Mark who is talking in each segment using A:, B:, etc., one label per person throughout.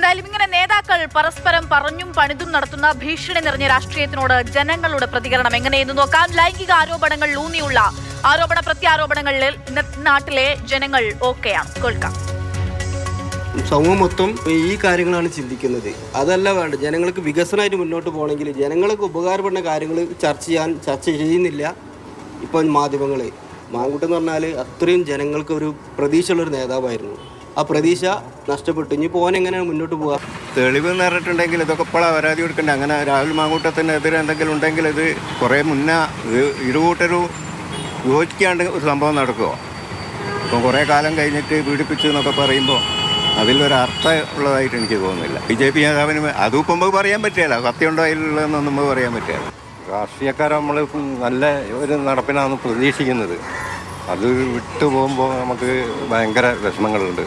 A: എന്തായാലും ഇങ്ങനെ നേതാക്കൾ പരസ്പരം പറഞ്ഞും പണിതും നടത്തുന്ന ഭീഷണി നിറഞ്ഞ രാഷ്ട്രീയത്തിനോട് ജനങ്ങളുടെ പ്രതികരണം എങ്ങനെയെന്ന് നോക്കാം. ലൈംഗിക ആരോപണങ്ങൾ ഊന്നിയുള്ള ആരോപണ പ്രത്യാരോപണങ്ങളിൽ നാട്ടിലെ ജനങ്ങൾ ഓക്കെയാണ് കേൾക്കാം.
B: സമൂഹം മൊത്തം ഈ കാര്യങ്ങളാണ് ചിന്തിക്കുന്നത്. അതല്ല വേണ്ട ജനങ്ങൾക്ക് വികസനമായിട്ട് മുന്നോട്ട് പോകണമെങ്കിൽ ജനങ്ങൾക്ക് ഉപകാരപ്പെടുന്ന കാര്യങ്ങൾ ചർച്ച ചെയ്യാൻ ചർച്ച ചെയ്യുന്നില്ല ഇപ്പം മാധ്യമങ്ങൾ മാങ്കുട്ടെന്ന് പറഞ്ഞാൽ അത്രയും ജനങ്ങൾക്ക് ഒരു പ്രതീക്ഷയുള്ളൊരു നേതാവായിരുന്നു. ആ പ്രതീക്ഷ നഷ്ടപ്പെട്ടു. ഇനി പോകാൻ എങ്ങനെയാണ് മുന്നോട്ട് പോകാം
C: തെളിവ് എന്ന് പറഞ്ഞിട്ടുണ്ടെങ്കിൽ ഇതൊക്കെ ഇപ്പോഴാണ് പരാതി കൊടുക്കേണ്ടത് അങ്ങനെ രാഹുൽ മാങ്കൂട്ടത്തിനെതിരെ എന്തെങ്കിലും ഉണ്ടെങ്കിൽ ഇത് കുറേ മുന്നേ ഇരുകൂട്ടൊരു യോജിക്കാണ്ട് ഒരു സംഭവം നടക്കുമോ ഇപ്പം കുറേ കാലം കഴിഞ്ഞിട്ട് പീഡിപ്പിച്ചു എന്നൊക്കെ പറയുമ്പോൾ അതിലൊരു അർത്ഥം ഉള്ളതായിട്ട് എനിക്ക് തോന്നുന്നില്ല. ബി ജെ പി നേതാവിന് അതും ഇപ്പം നമുക്ക് പറയാൻ പറ്റില്ല. സത്യമുണ്ടോ അതിലുള്ളതെന്നൊന്നും നമുക്ക് പറയാൻ പറ്റില്ല.
D: രാഷ്ട്രീയക്കാരെ നമ്മൾ നല്ല ഒരു നടപ്പിനാണ് പ്രതീക്ഷിക്കുന്നത്. അത് വിട്ടു പോകുമ്പോൾ നമുക്ക് ഭയങ്കര വിഷമങ്ങളുണ്ട്.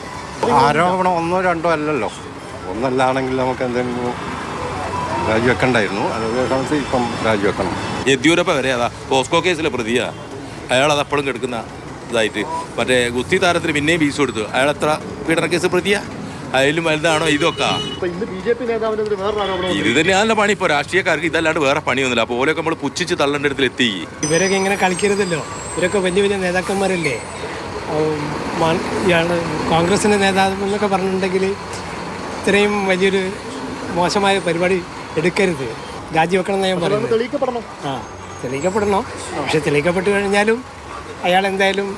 D: ആരോപണം ഒന്നോ രണ്ടോ അല്ലല്ലോ. ഒന്നല്ലാണെങ്കിൽ നമുക്ക് എന്തെങ്കിലും രാജിവെക്കണ്ടായിരുന്നു. അതേസമയത്ത് ഇപ്പം രാജിവെക്കണം.
E: യെദ്യൂരപ്പ വരെ അതാ പോസ്കോ കേസിലെ പ്രതിയാ. അയാൾ അത് അപ്പോഴും കിടക്കുന്ന ഇതായിട്ട്. മറ്റേ ഗുസ്തി താരത്തിന് പിന്നെയും ഫീസ് കൊടുത്തു. അയാൾ എത്ര പീഡന കേസ് പ്രതിയാ? അതിലും വലുതാണോ ഇതൊക്കെ? ഇത് തന്നെയാണല്ലോ പണി. ഇപ്പോൾ രാഷ്ട്രീയക്കാർക്ക് ഇതല്ലാണ്ട് വേറെ പണിയൊന്നുമില്ല. അപ്പോൾ ഓലൊക്കെ നമ്മൾ പുച്ഛിച്ച് തള്ളേണ്ട ഇടത്തിൽ എത്തി
F: ഇവരൊക്കെ ഇങ്ങനെ കളിക്കരുതല്ലോ. ഇവരൊക്കെ വലിയ വലിയ നേതാക്കന്മാരല്ലേ? ഇയാൾ കോൺഗ്രസിന്റെ നേതാവ് എന്നൊക്കെ പറഞ്ഞിട്ടുണ്ടെങ്കിൽ ഇത്രയും വലിയൊരു മോശമായ പരിപാടി എടുക്കരുത്. രാജിവെക്കണം എന്ന് ഞാൻ പറയുന്നത്. ആ തെളിയിക്കപ്പെടണം. പക്ഷെ തെളിയിക്കപ്പെട്ട് കഴിഞ്ഞാലും അയാൾ എന്തായാലും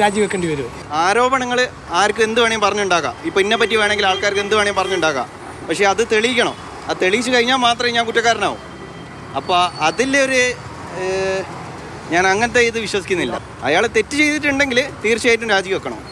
F: രാജിവെക്കേണ്ടി വരും.
G: ആരോപണങ്ങൾ ആർക്ക് എന്ത് വേണമെങ്കിൽ പറഞ്ഞുണ്ടാക്കാം ഇപ്പം ഇന്നെ പറ്റി വേണമെങ്കിൽ ആൾക്കാർക്ക് എന്ത് വേണമെങ്കിൽ പറഞ്ഞുണ്ടാക്കാം പക്ഷേ അത് തെളിയിക്കണം. അത് തെളിയിച്ചു കഴിഞ്ഞാൽ മാത്രമേ ഞാൻ കുറ്റക്കാരനാവും. അപ്പോൾ അതിലൊരു ഞാൻ അങ്ങനത്തെ ഇത് വിശ്വസിക്കുന്നില്ല. അയാൾ തെറ്റ് ചെയ്തിട്ടുണ്ടെങ്കിൽ തീർച്ചയായിട്ടും രാജിവെക്കണം.